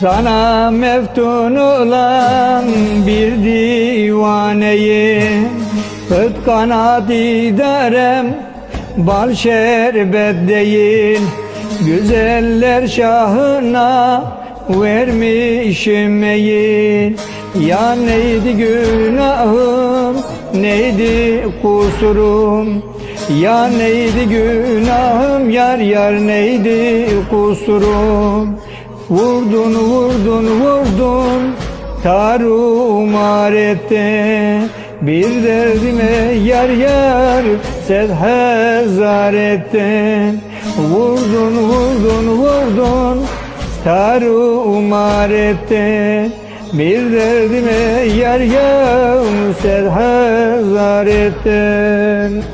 Sana meftun olan bir divaneyim Kıt kanat idarem bal şerbet değil Güzeller şahına vermişim meyil. Ya neydi günahım neydi kusurum? Ya neydi günahım yar yar neydi kusurum Vurdun vurdun vurdun tarumar ettin Bir derdime yar yar sen hezar ettin Vurdun vurdun vurdun tarumar ettin Bir derdime yar yar sen hezar ettin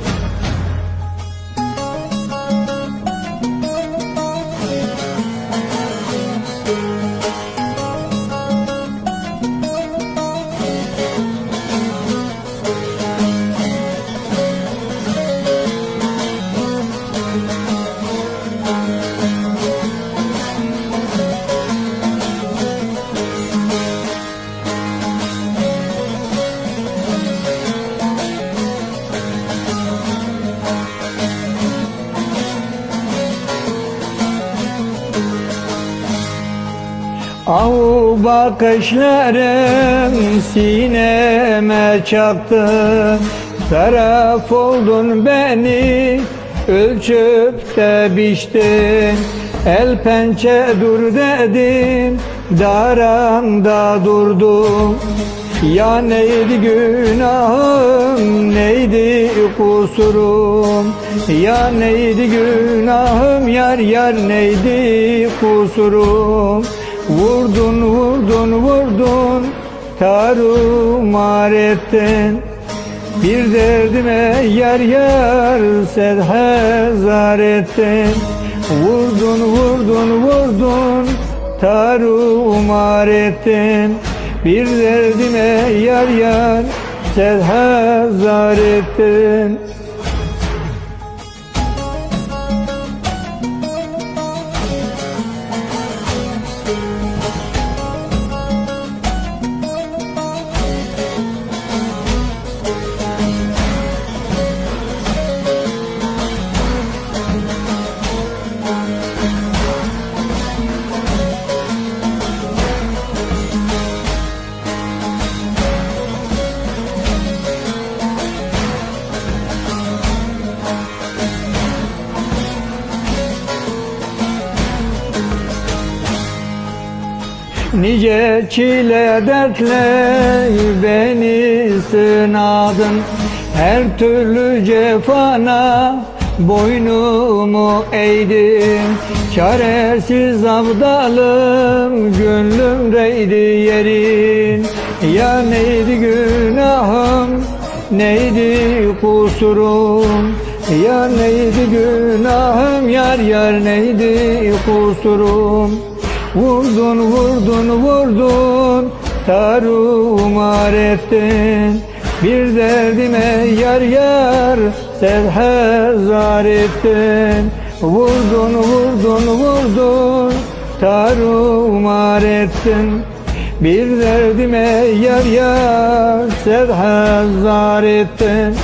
Ahu bakışların sineme çaktı Taraf oldun beni ölçüp de biçtin. El pençe dur dedin daranda durdum Ya neydi günahım neydi kusurum? Ya neydi günahım yar yar neydi kusurum Vurdun vurdun vurdun tarumar ettin Bir derdime yar yar sen hezar ettin Vurdun vurdun vurdun tarumar ettin Bir derdime yar yar sen hezar ettin Nice çile dertle beni sınadın. Her türlü cefana boynumu eğdin. Çaresiz abdalım gönlümdeydi yerin. Ya neydi günahım neydi kusurum? Ya neydi günahım yar yar neydi kusurum Vurdun vurdun vurdun tarumar ettin Bir derdime yar yar sen hezar ettin. Vurdun vurdun vurdun tarumar ettin Bir derdime yar yar sen hezar ettin